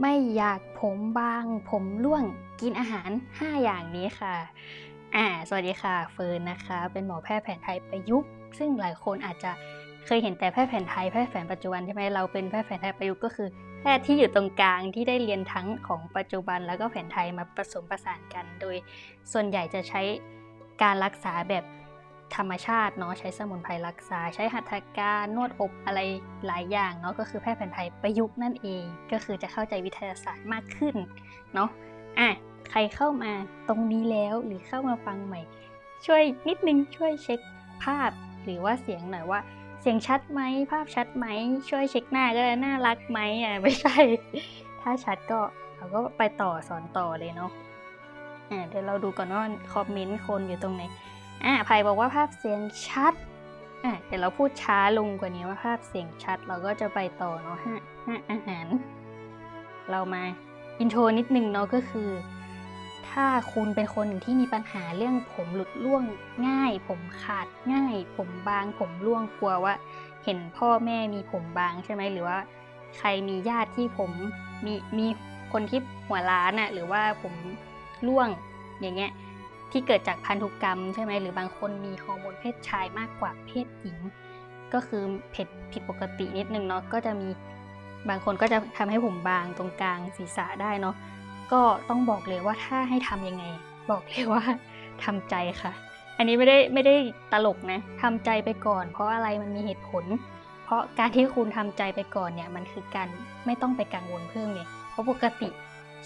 ไม่อยากผมบาง ผมร่วงกินอาหาร 5 อย่างนี้ค่ะอ่าสวัสดีค่ะเฟิร์นนะคะ เป็นหมอแพทย์แผนไทยประยุกต์ ซึ่งหลายคนอาจจะเคยเห็นแต่แพทย์แผนไทยแพทย์แผนปัจจุบันใช่ไหมเราเป็นแพทย์แผนไทยประยุกต์ก็คือ แพทย์ที่อยู่ตรงกลางที่ได้เรียนทั้งของปัจจุบัน แล้วก็แผนไทยมาผสมผสานกัน โดยส่วนใหญ่จะใช้การรักษาแบบ ธรรมชาติเนาะใช้สมุนไพรรักษา ใช้หัตถการนวดอบอะไรหลายอย่างเนาะก็คือแพทย์แผนไทยประยุกต์นั่นเอง ก็คือจะเข้าใจวิทยาศาสตร์มากขึ้นเนาะอะใครเข้ามาตรงนี้แล้วหรือเข้ามาฟังใหม่ ช่วยนิดนึงช่วยเช็คภาพหรือว่าเสียงหน่อยว่า เสียงชัดไหมภาพชัดไหมช่วยเช็คหน้าก็ได้น่ารักไหมอะไม่ใช่ ถ้าชัดก็เราก็ไปต่อสอนต่อเลยเนาะอะเดี๋ยวเราดูก่อนว่าคอมเมนต์คนอยู่ตรงไหน อะไผ่บอกว่าภาพเสียงชัดอะเดี๋ยวเราพูดช้าลงกว่านี้ว่าภาพเสียงชัด เราก็จะไปต่อเนาะฮะฮะอาหาร เรามาอินโทรนิดนึงเนาะก็คือ ถ้าคุณเป็นคนที่มีปัญหาเรื่องผมหลุดร่วงง่าย ผมขาดง่าย ผมบางผมร่วงกลัวว่า เห็นพ่อแม่มีผมบางใช่ไหมหรือว่าใครมีญาติที่ผมมีมีคนที่หัวล้านอะหรือว่าผมร่วงอย่างเงี้ย ที่เกิดจากพันธุกรรมใช่ไหมหรือบางคนมีฮอร์โมนเพศชายมากกว่าเพศหญิง ก็คือผิดผิดปกตินิดนึงเนาะก็จะมีบางคนก็จะทำให้ผมบางตรงกลางศีรษะได้เนาะก็ต้องบอกเลยว่าถ้าให้ทำยังไง บอกเลยว่าทำใจค่ะ อันนี้ไม่ได้ไม่ได้ตลกนะทำใจไปก่อน เพราะอะไรมันมีเหตุผล เพราะการที่คุณทำใจไปก่อนเนี่ยมันคือการไม่ต้องไปกังวลเพิ่มเลยเพราะปกติ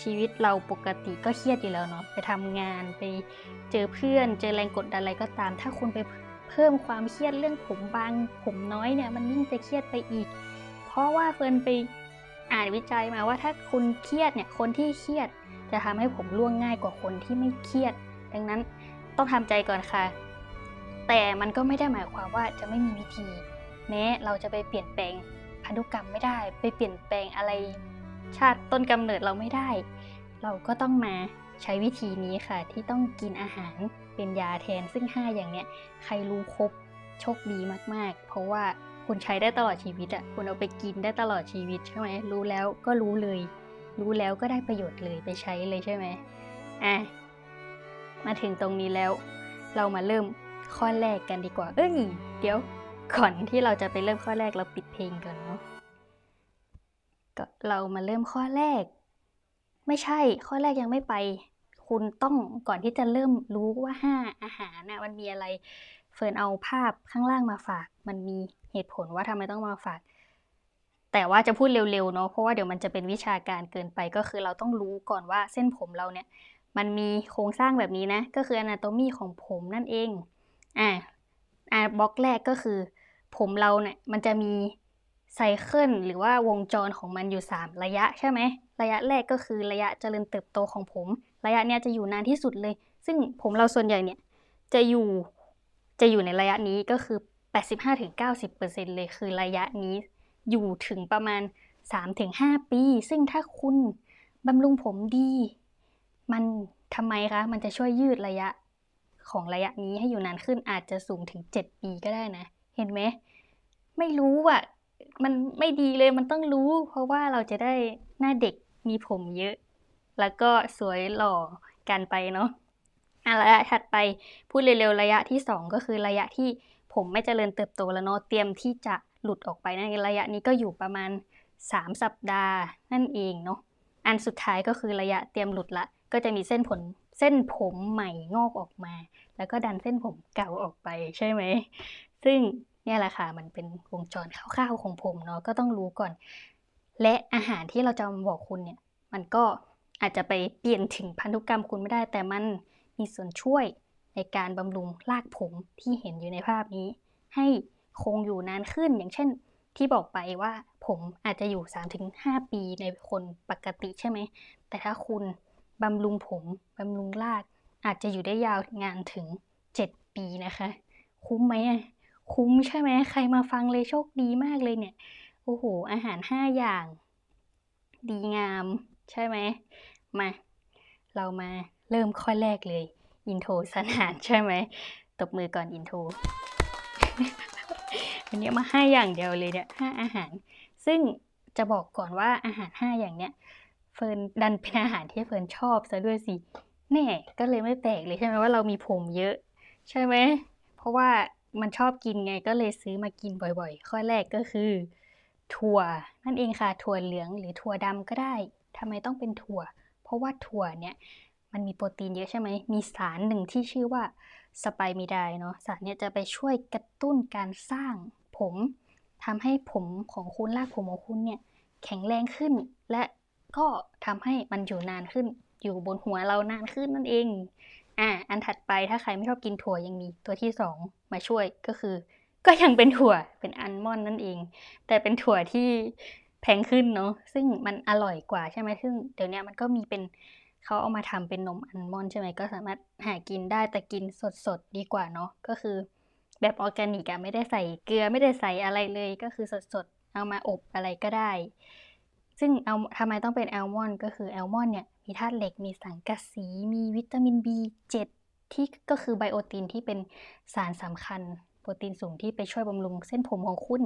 ชีวิตเราปกติก็เครียดอยู่แล้วเนาะไปทำงานไปเจอเพื่อนเจอแรงกดดันอะไรก็ตาม ถ้าคุณไปเพิ่มความเครียดเรื่องผมบางผมน้อยเนี่ยมันยิ่งจะเครียดไปอีก เพราะว่าเฟิร์นไปอ่านวิจัยมาว่าถ้าคุณเครียดเนี่ยคนที่เครียดจะทำให้ผมร่วงง่ายกว่าคนที่ไม่เครียด ดังนั้นต้องทำใจก่อนค่ะ แต่มันก็ไม่ได้หมายความว่าจะไม่มีวิธี แม้เราจะไปเปลี่ยนแปลงพันธุกรรมไม่ได้ ไปเปลี่ยนแปลงอะไร ชาติต้นกำเนิดเราไม่ได้ เราก็ต้องมาใช้วิธีนี้ค่ะ ที่ต้องกินอาหารเป็นยาแทนซึ่ง 5 อย่างเนี้ยใครรู้ครบโชคดีมากๆ เพราะว่าคุณใช้ได้ตลอดชีวิตอะ่ะคุณเอาไปกินได้ตลอดชีวิตใช่ไหมรู้แล้วก็รู้เลย รู้แล้วก็ได้ประโยชน์เลยไปใช้เลยใช่ไหมอะมาถึงตรงนี้แล้ว เรามาเริ่มข้อแรกกันดีกว่า เอ้ยเดี๋ยวก่อนที่เราจะไปเริ่มข้อแรกเราปิดเพลงก่อนเนาะ เรามาเริ่มข้อแรก ไม่ใช่ข้อแรกยังไม่ไป คุณต้องก่อนที่จะเริ่มรู้ว่าห้าอาหารน่ะมันมีอะไร เฟิร์นเอาภาพข้างล่างมาฝาก มันมีเหตุผลว่าทำไมต้องมาฝาก แต่ว่าจะพูดเร็วๆเนาะเพราะว่าเดี๋ยวมันจะเป็นวิชาการเกินไปก็คือเราต้องรู้ก่อนว่าเส้นผมเราเนี่ย มันมีโครงสร้างแบบนี้นะ ก็คือ anatomy ของผมนั่นเองอ่าอ่าบล็อกแรกก็คือ ผมเราเนี่ยมันจะมี ไซเคิลหรือว่าวงจรของมันอยู่ 3 ระยะใช่ไหม ระยะแรกก็คือระยะเจริญเติบโตของผม ระยะเนี้ยจะอยู่นานที่สุดเลย ซึ่งผมเราส่วนใหญ่เนี่ยจะอยู่จะอยู่ในระยะนี้ก็คือ 85-90%เลยคือระยะนี้อยู่ถึงประมาณ 3-5 ปี ซึ่งถ้าคุณบำรุงผมดี มันทำไมคะ มันจะช่วยยืดระยะของระยะนี้ให้อยู่นานขึ้นอาจจะสูงถึง 7 ปีก็ได้นะ เห็นไหม ไม่รู้อะ มันไม่ดีเลยมันต้องรู้ เพราะว่าเราจะได้หน้าเด็กมีผมเยอะ แล้วก็สวยหล่อกันไปเนาะอะระยะถัดไปพูดเร็วๆระยะที่ 2 ก็คือระยะที่ผมไม่เจริญเติบโตแล้วเนาะเตรียมที่จะหลุดออกไปนั่นระยะนี้ก็อยู่ประมาณ 3 สัปดาห์นั่นเองเนาะอันสุดท้ายก็คือระยะเตรียมหลุดละ ก็จะมีเส้นผมเส้นผมใหม่งอกออกมา แล้วก็ดันเส้นผมเก่าออกไปใช่ไหม ซึ่ง เนี่ยแหละค่ะ มันเป็นวงจรคร่าวๆของผมเนาะก็ต้องรู้ก่อน และอาหารที่เราจะบอกคุณเนี่ย มันก็อาจจะไปเปลี่ยนถึงพันธุกรรมคุณไม่ได้ แต่มันมีส่วนช่วยในการบำรุงรากผมที่เห็นอยู่ในภาพนี้ ให้คงอยู่นานขึ้นอย่างเช่นที่บอกไปว่าผมอาจจะอยู่ 3-5 ปีในคนปกติใช่ไหม แต่ถ้าคุณบำรุงผมบำรุงราก อาจจะอยู่ได้ยาวงานถึง 7 ปีนะคะ คุ้มไหมอะ คุ้มใช่ไหมใครมาฟังเลยโชคดีมากเลยเนี่ย โอ้โห อาหาร5อย่าง ดีงามใช่ไหมมา เรามาเริ่มข้อแรกเลย อินโทรสนานใช่ไหมตบมือก่อนอินโทรอันนี้มาห้าอย่างเดียวเลยเนี่ยห้าอาหาร ซึ่งจะบอกก่อนว่าอาหารห้าอย่างเนี้ยเฟิร์นดันเป็นอาหารที่เฟิร์นชอบซะด้วยสิแน่ก็เลยไม่แปลกเลยใช่ไหมว่าเรามีผมเยอะ ใช่ไหมเพราะว่า มันชอบกินไงก็เลยซื้อมากินบ่อยๆ ข้อแรกก็คือ ถั่วนั่นเองค่ะ ถั่วเหลืองหรือถั่วดำก็ได้ทำไมต้องเป็นถั่ว เพราะว่าถั่วเนี่ยมันมีโปรตีนเยอะใช่ไหม มีสารหนึ่งที่ชื่อว่าสไปมิไดเนาะ สารเนี่ยจะไปช่วยกระตุ้นการสร้างผมทำให้ผมของคุณรากผมของคุณเนี่ยแข็งแรงขึ้น และก็ทำให้มันอยู่นานขึ้น อยู่บนหัวเรานานขึ้นนั่นเอง อ่า อันถัดไปถ้าใครไม่ชอบกินถั่วยังมีตัวที่สองมาช่วยก็คือ ก็ยังเป็นถั่วเป็นอัลมอนด์นั่นเอง แต่เป็นถั่วที่แพงขึ้นเนาะซึ่งมันอร่อยกว่าใช่ไหมซึ่งเดี๋ยวนี้มันก็มีเป็นเขาเอามาทำเป็นนมอัลมอนด์ใช่ไหมก็สามารถหากินได้แต่กินสดๆดีกว่าเนาะก็คือ แบบออร์แกนิกอะไม่ได้ใส่เกลือไม่ได้ใส่อะไรเลยก็คือสดๆเอามาอบอะไรก็ได้ ซึ่งเอาทำไมต้องเป็นแอลมอนด์ก็คือแอลมอนด์เนี่ย มีธาตุเหล็ก มีสังกะสี มีวิตามิน B7 ที่ก็คือไบโอตินที่เป็นสารสำคัญ โปรตีนสูงที่ไปช่วยบำรุงเส้นผมของคุณ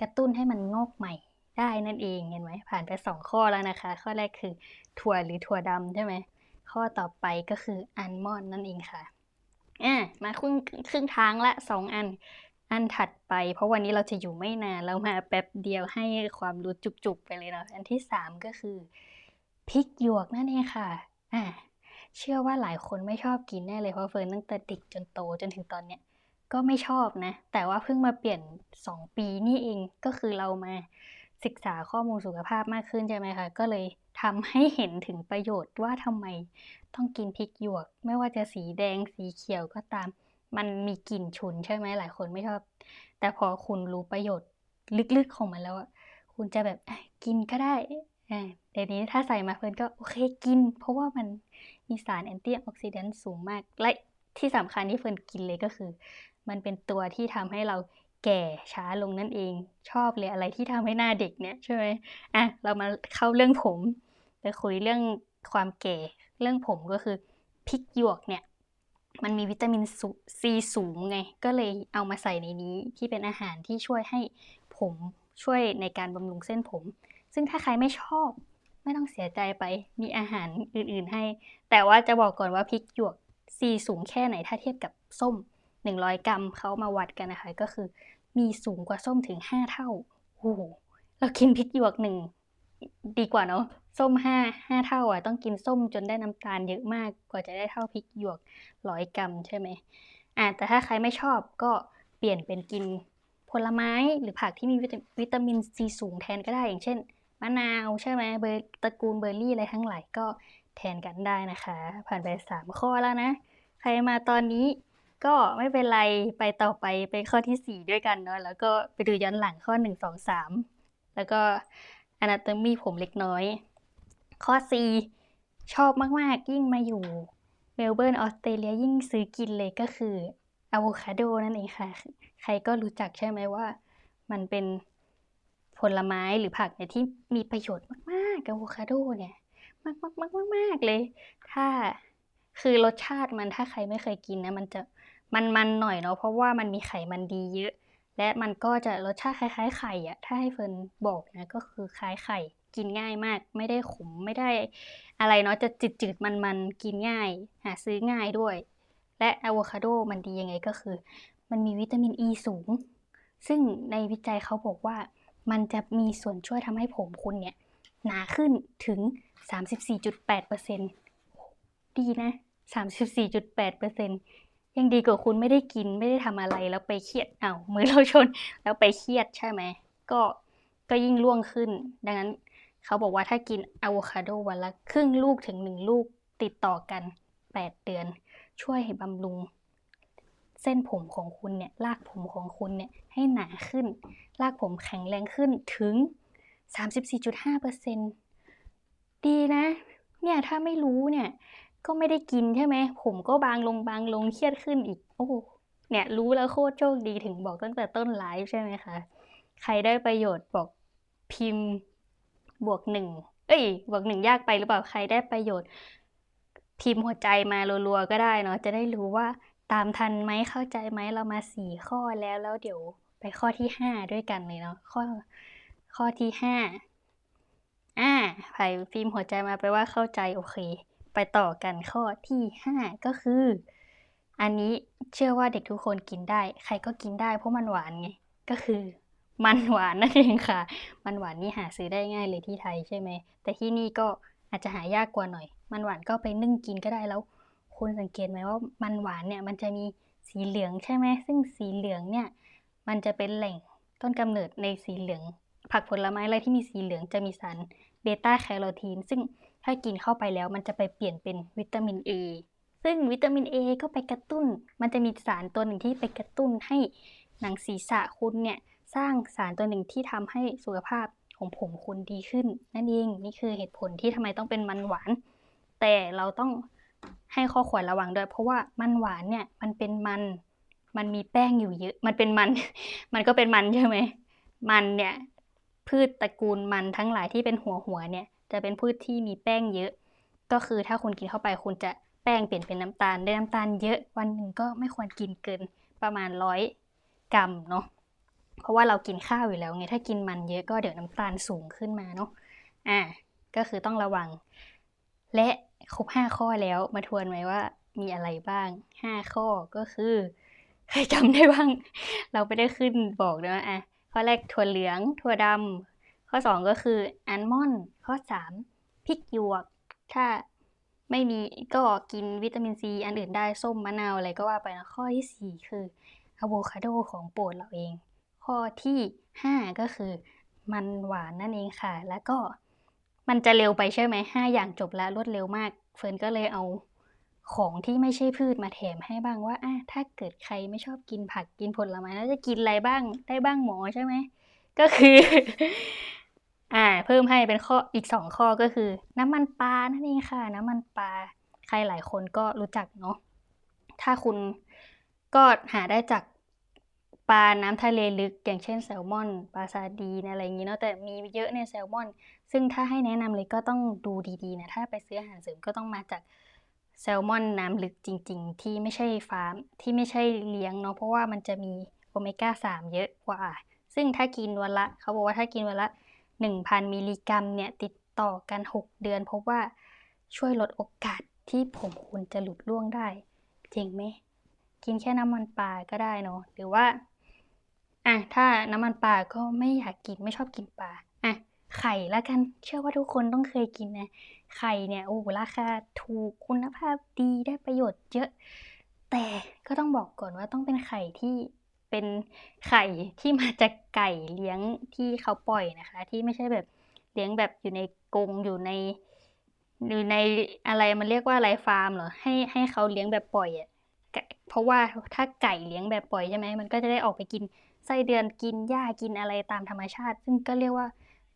กระตุ้นให้มันงอกใหม่ได้นั่นเองเห็นไหมผ่านไป 2 ข้อแล้วนะคะ ข้อแรกคือถั่วหรือถั่วดำใช่ไหมข้อต่อไปก็คืออัลมอนด์นั่นเองค่ะอะมาครึ่งครึ่งทางละสองอันอันถัดไป เพราะวันนี้เราจะอยู่ไม่นานเรามาแป๊บเดียวให้ความรู้จุกๆไปเลยเนาะอันที่สามก็คือ พริกหยวกนั่นเองค่ะอะเชื่อว่าหลายคนไม่ชอบกินแน่เลยเพราะเฟิร์นตั้งแต่เด็กจนโตจนถึงตอนเนี้ยก็ไม่ชอบนะ แต่ว่าเพิ่งมาเปลี่ยน 2 ปีนี่เองก็คือเรามาศึกษาข้อมูลสุขภาพมากขึ้นใช่ไหมคะ ก็เลยทำให้เห็นถึงประโยชน์ว่าทำไมต้องกินพริกหยวก ไม่ว่าจะสีแดงสีเขียวก็ตาม มันมีกลิ่นฉุนใช่ไหมหลายคนไม่ชอบ แต่พอคุณรู้ประโยชน์ลึกๆของมันแล้วคุณจะแบบกินก็ได้ เดี๋ยวนี้ถ้าใส่มาเฟินก็โอเคกิน เพราะว่ามันมีสารแอนตี้ออกซิแดนต์สูงมาก และที่สำคัญที่เฟินกินเลยก็คือ มันเป็นตัวที่ทำให้เราแก่ช้าลงนั่นเองชอบเลยอะไรที่ทำให้หน้าเด็กเนี่ยใช่ไหมอะเรามาเข้าเรื่องผมไปคุยเรื่องความแก่เรื่องผมก็คือพริกหยวกเนี่ยมันมีวิตามินซีสูงไง ก็เลยเอามาใส่ในนี้ที่เป็นอาหารที่ช่วยให้ผมช่วยในการบำรุงเส้นผม ซึ่งถ้าใครไม่ชอบ ไม่ต้องเสียใจไปมีอาหารอื่นๆให้ แต่ว่าจะบอกก่อนว่าพริกหยวกซีสูงแค่ไหนถ้าเทียบกับส้ม 100 กรัมเขามาวัดกันนะคะ ก็คือมีสูงกว่าส้มถึง 5 เท่าโอ้โหเรากินพริกหยวกหนึ่งดีกว่าเนาะส้มห้าห้าเท่าอะต้องกินส้มจนได้น้ำตาลเยอะมากกว่าจะได้เท่าพริกหยวกร้อยกรัมใช่ไหมอ่าแต่ถ้าใครไม่ชอบก็เปลี่ยนเป็นกินผลไม้หรือผักที่มีวิตามินซีสูงแทนก็ได้อย่างเช่น มะนาวใช่ไหมเบอร์ตระกูลเบอร์รี่อะไรทั้งหลายก็แทนกันได้นะคะ ผ่านไปสามข้อแล้วนะ ใครมาตอนนี้ก็ไม่เป็นไรไปต่อไปไปข้อที่ 4 ด้วยกันเนาะแล้วก็ไปดูย้อนหลังข้อ 1 2 3 แล้วก็อนาโตมีผมเล็กน้อย ข้อ 4 ชอบมาก ๆ ยิ่งมาอยู่เมลเบิร์นออสเตรเลียยิ่งซื้อกินเลยก็คืออะโวคาโดนั่นเองค่ะ ใครก็รู้จักใช่ไหมว่า มันเป็น ผลไม้หรือผักเนี่ยที่มีประโยชน์มากๆอะโวคาโดเนี่ย มากมากมากมากเลย ถ้าคือรสชาติมันถ้าใครไม่เคยกินนะมันจะมันๆหน่อยเนาะเพราะว่ามันมีไขมันดีเยอะ และมันก็จะรสชาติคล้ายๆไข่อะถ้าให้เฟิร์นบอกนะก็คือคล้ายไข่กินง่ายมาก ไม่ได้ขมไม่ได้อะไรเนาะจะจืดๆมันๆกินง่าย หาซื้อง่ายด้วย และอะโวคาโดมันดียังไงก็คือ มันมีวิตามินอ e ีสูง ซึ่งในวิจัยเขาบอกว่า มันจะมีส่วนช่วยทำให้ผมคุณเนี่ย หนาขึ้นถึง 34.8%ดีนะ 34.8%ยังดีกว่าคุณไม่ได้กินไม่ได้ทำอะไรแล้วไปเครียดเอามือเราชนแล้วไปเครียดใช่ไหม ก็ก็ยิ่งล่วงขึ้น ดังนั้นเขาบอกว่าถ้ากินอะโวคาโดวันละครึ่งลูกถึงหนึ่งลูกติดต่อกัน 8 เดือน ช่วยให้บำรุง เส้นผมของคุณเนี่ยรากผมของคุณเนี่ยให้หนาขึ้น รากผมแข็งแรงขึ้นถึง 34.5%ดีนะ เนี่ยถ้าไม่รู้เนี่ยก็ไม่ได้กินใช่ไหม ผมก็บางลงบางลงเครียดขึ้นอีก โอ้เนี่ยรู้แล้วโคตรโชคดีถึงบอกตั้งแต่ต้นไลฟ์ใช่ไหมคะ ใครได้ประโยชน์บอกพิมพ์บวกหนึ่งเอ้ยบวกหนึ่งยากไปหรือเปล่าใครได้ประโยชน์ พิมพ์หัวใจมารัวๆก็ได้เนาะจะได้รู้ว่า ตามทันไหมเข้าใจไหมเรามาสี่ข้อแล้วแล้วเดี๋ยวไปข้อที่ห้าด้วยกันเลยเนาะข้อข้อที่ห้าอ่าไผ่พิมพ์หัวใจมาไปว่าเข้าใจโอเค ไปต่อกันข้อที่ห้าก็คือ อันนี้เชื่อว่าเด็กทุกคนกินได้ ใครก็กินได้เพราะมันหวานไงก็คือมันหวานนั่นเองค่ะ มันหวานนี่หาซื้อได้ง่ายเลยที่ไทยใช่ไหมแต่ที่นี่ก็อาจจะหายากกว่าหน่อย มันหวานก็ไปนึ่งกินก็ได้แล้ว คุณสังเกตไหมว่ามันหวานเนี่ยมันจะมีสีเหลืองใช่ไหมซึ่งสีเหลืองเนี่ยมันจะเป็นแหล่งต้นกำเนิดในสีเหลือง ผักผลไม้อะไรที่มีสีเหลืองจะมีสารเบต้าแคโรทีน ซึ่งถ้ากินเข้าไปแล้วมันจะไปเปลี่ยนเป็นวิตามิน A ซึ่งวิตามิน A ก็ไปกระตุ้น มันจะมีสารตัวหนึ่งที่ไปกระตุ้นให้หนังศีรษะคุณเนี่ยสร้างสารตัวหนึ่งที่ทำให้สุขภาพของผมคุณดีขึ้น นั่นเองนี่คือเหตุผลที่ทำไมต้องเป็นมันหวาน แต่เราต้อง ให้ข้อควรระวังด้วย เพราะว่ามันหวานเนี่ยมันเป็นมัน มันมีแป้งอยู่เยอะ มันเป็นมัน มันก็เป็นมันใช่ไหม มันเนี่ยพืชตระกูลมันทั้งหลายที่เป็นหัวหัวเนี่ย จะเป็นพืชที่มีแป้งเยอะ ก็คือถ้าคุณกินเข้าไปคุณจะแป้งเปลี่ยนเป็นน้ำตาล ได้น้ำตาลเยอะวันหนึ่งก็ไม่ควรกินเกินประมาณร้อยกรัมเนาะ เพราะว่าเรากินข้าวอยู่แล้วไง ถ้ากินมันเยอะก็เดี๋ยวน้ำตาลสูงขึ้นมาเนาะ อ่า ก็คือต้องระวัง และ ครบห้าข้อแล้วมาทวนไหมว่ามีอะไรบ้างห้าข้อก็คือใครจำได้บ้าง เราไม่ได้ขึ้นบอกนะอะข้อแรกถั่วเหลืองถั่วดำข้อสองก็คืออัลมอนด์ข้อสามพริกหยวก ถ้าไม่มีก็กินวิตามินซีอันอื่นได้ส้มมะนาวอะไรก็ว่าไปนะข้อที่สี่คืออะโวคาโดของโปรดเราเอง ข้อที่ห้าก็คือมันหวานนั่นเองค่ะ แล้วก็ มันจะเร็วไปใช่ไหมห้าอย่างจบแล้วรวดเร็วมาก เฟิร์นก็เลยเอาของที่ไม่ใช่พืชมาแถมให้บ้างว่าอะถ้าเกิดใครไม่ชอบกินผักกินผลไม้แล้วจะกินอะไรบ้างได้บ้างหมอใช่ไหมก็คือ อ่า เพิ่มให้เป็นข้ออีกสองข้อก็คือ น้ำมันปลานั่นเองค่ะ น้ำมันปลาใครหลายคนก็รู้จักเนาะถ้าคุณก็หาได้จาก ปลาน้ำทะเลลึกอย่างเช่นแซลมอนปลาซาดีนอะไรอย่างนี้เนาะแต่มีเยอะในแซลมอน ซึ่งถ้าให้แนะนำเลยก็ต้องดูดีๆนะถ้าไปซื้ออาหารเสริมก็ต้องมาจากแซลมอนน้ำลึกจริง ๆ ที่ไม่ใช่ฟาร์มที่ไม่ใช่เลี้ยงเนาะเพราะว่ามันจะมีโอเมก้า 3 เยอะกว่า ซึ่งถ้ากินวันละ เขาบอกว่าถ้ากินวันละ 1,000 มิลลิกรัมเนี่ยติดต่อกัน 6 เดือน พบว่าช่วยลดโอกาสที่ผมคุณจะหลุดร่วงได้ จริงไหม กินแค่น้ำมันปลาก็ได้เนาะหรือว่า อะถ้าน้ำมันปลาก็ไม่อยากกินไม่ชอบกินปลาอะไข่ละกันเชื่อว่าทุกคนต้องเคยกินนะไข่เนี่ยโอ้ราคาถูกคุณภาพดีได้ประโยชน์เยอะ แต่ก็ต้องบอกก่อนว่าต้องเป็นไข่ที่เป็นไข่ที่มาจากไก่เลี้ยงที่เขาปล่อยนะคะ ที่ไม่ใช่แบบเลี้ยงแบบอยู่ในกรงอยู่ในอยู่ในอะไรมันเรียกว่าอะไรฟาร์มเหรอให้ให้เขาเลี้ยงแบบปล่อยอะเพราะว่าถ้าไก่เลี้ยงแบบปล่อยใช่ไหมมันก็จะได้ออกไปกิน ไส้เดือนกินหญ้ากินอะไรตามธรรมชาติ ซึ่งก็เรียกว่า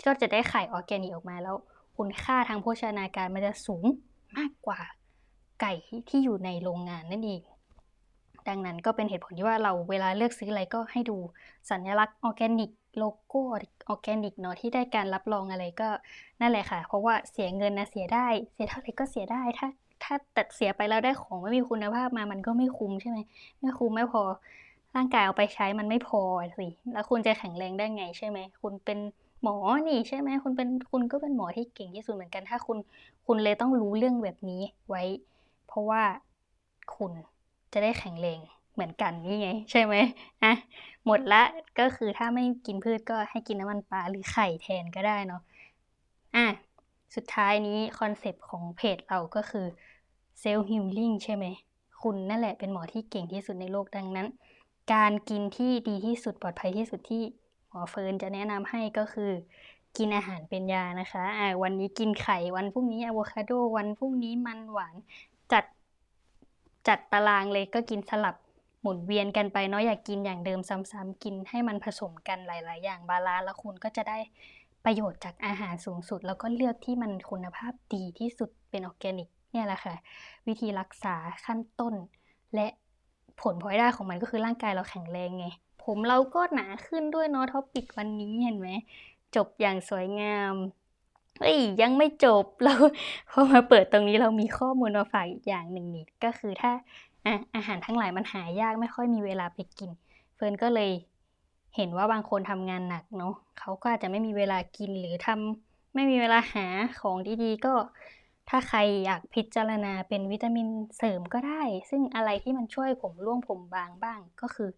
ก็จะได้ไข่ออร์แกนิกออกมาแล้วคุณค่าทางโภชนาการมันจะสูงมากกว่าไก่ที่อยู่ในโรงงานนั่นเอง ดังนั้นก็เป็นเหตุผลที่ว่าเราเวลาเลือกซื้ออะไรก็ให้ดูสัญลักษณ์ออร์แกนิกโลโก้ออร์แกนิกเนาะที่ได้การรับรองอะไรก็นั่นแหละค่ะ เพราะว่าเสียเงินนะเสียได้ เสียเท่าไหร่ก็เสียได้ถ้าถ้าตัดเสียไปแล้วได้ของไม่มีคุณภาพมามันก็ไม่คุ้มใช่ไหมไม่คุ้มไม่พอ ร่างกายเอาไปใช้มันไม่พอสิ แล้วคุณจะแข็งแรงได้ไงใช่ไหม คุณเป็นหมอนี่ใช่ไหม คุณเป็นคุณก็เป็นหมอที่เก่งที่สุดเหมือนกัน ถ้าคุณคุณเลยต้องรู้เรื่องแบบนี้ไว้ เพราะว่าคุณจะได้แข็งแรงเหมือนกันนี่ไง ใช่ไหมอะหมดละก็คือถ้าไม่กินพืชก็ให้กินน้ำมันปลาหรือไข่แทนก็ได้เนาะอะสุดท้ายนี้คอนเซปต์ของเพจเราก็คือเซลล์ฮิลลิ่งใช่ไหม คุณนั่นแหละเป็นหมอที่เก่งที่สุดในโลกดังนั้น การกินที่ดีที่สุดปลอดภัยที่สุดที่หมอเฟิร์นจะแนะนำให้ก็คือ กินอาหารเป็นยานะคะอ่าวันนี้กินไข่วันพรุ่งนี้อะโวคาโดวันพรุ่งนี้มันหวานจัดจัดตารางเลยก็กินสลับหมุนเวียนกันไปเนาะอยากกินอย่างเดิมซ้ำๆกินให้มันผสมกันหลาย ๆ อย่างบาลานซ์แล้วคุณก็จะได้ประโยชน์จากอาหารสูงสุด แล้วก็เลือกที่มันคุณภาพดีที่สุดเป็นออร์แกนิกเนี่ยแหละค่ะ วิธีรักษาขั้นต้นและ ผลพลอยได้ของมันก็คือร่างกายเราแข็งแรงไง ผมเราก็หนาขึ้นด้วยเนาะท็อปิกวันนี้เห็นไหม จบอย่างสวยงามเฮ้ยยังไม่จบเราพอมาเปิดตรงนี้เรามีข้อมูลมาฝากอีกอย่างหนึ่งนี่ก็คือถ้าอะอาหารทั้งหลายมันหายากไม่ค่อยมีเวลาไปกิน เฟิร์นก็เลยเห็นว่าบางคนทำงานหนักเนาะเขาก็อาจจะไม่มีเวลากินหรือทำไม่มีเวลาหาของดีๆ ก็ ถ้าใครอยากพิจารณาเป็นวิตามินเสริมก็ได้ ซึ่งอะไรที่มันช่วยผมร่วงผมบางบ้าง ก็คือ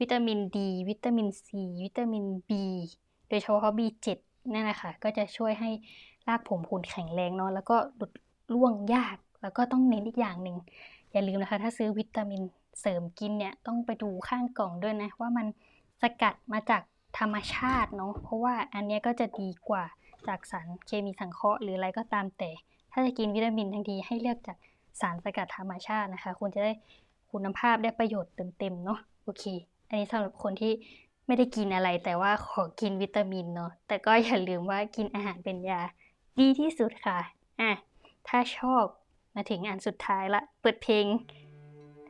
วิตามินดีวิตามินซีวิตามิน B โดยเฉพาะ B7 นั่นแหละค่ะก็จะช่วยให้รากผมคุณแข็งแรงเนาะแล้วก็หลุดร่วงยาก แล้วก็ต้องเน้นอีกอย่างหนึ่งอย่าลืมนะคะ ถ้าซื้อวิตามินเสริมกินเนี่ยต้องไปดูข้างกล่องด้วยนะ ว่ามันสกัดมาจากธรรมชาติเนาะเพราะว่าอันนี้ก็จะดีกว่าจากสารเคมีสังเคราะห์หรืออะไรก็ตามแต่ ถ้าจะกินวิตามินทั้งทีให้เลือกจากสารสกัดธรรมชาตินะคะคุณจะได้คุณภาพได้ประโยชน์เต็มๆเนาะโอเค อันนี้สำหรับคนที่ไม่ได้กินอะไร แต่ว่าขอกินวิตามินเนาะแต่ก็อย่าลืมว่ากินอาหารเป็นยาดีที่สุดค่ะอะถ้าชอบมาถึงอันสุดท้ายละ เปิดเพลง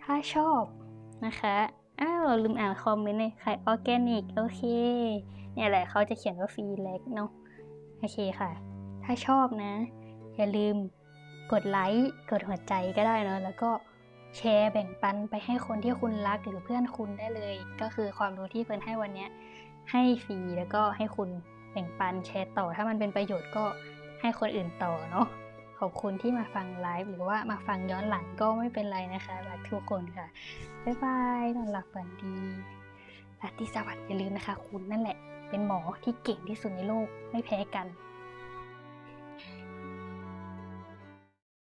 ถ้าชอบนะคะอ้าวเราลืมอ่านคอมเมนต์เลยไข่ออร์แกนิก โอเค เนี่ยแหละเขาจะเขียนว่าฟรีเล็กเนาะโอเคค่ะ ถ้าชอบนะ อย่าลืมกดไลค์กดหัวใจก็ได้เนาะแล้วก็แชร์แบ่งปันไปให้คนที่คุณรักหรือเพื่อนคุณได้เลย ก็คือความรู้ที่เฟิร์นให้วันนี้ให้ฟรีแล้วก็ให้คุณแบ่งปันแชร์ต่อ ถ้ามันเป็นประโยชน์ก็ให้คนอื่นต่อเนาะขอบคุณที่มาฟังไลฟ์หรือว่ามาฟังย้อนหลังก็ไม่เป็นไรนะคะรักทุกคนค่ะ บ๊ายบายนอนหลับฝันดีราตรีสวัสดิ์อย่าลืมนะคะ คุณนั่นแหละ เป็นหมอที่เก่งที่สุดในโลกไม่แพ้กัน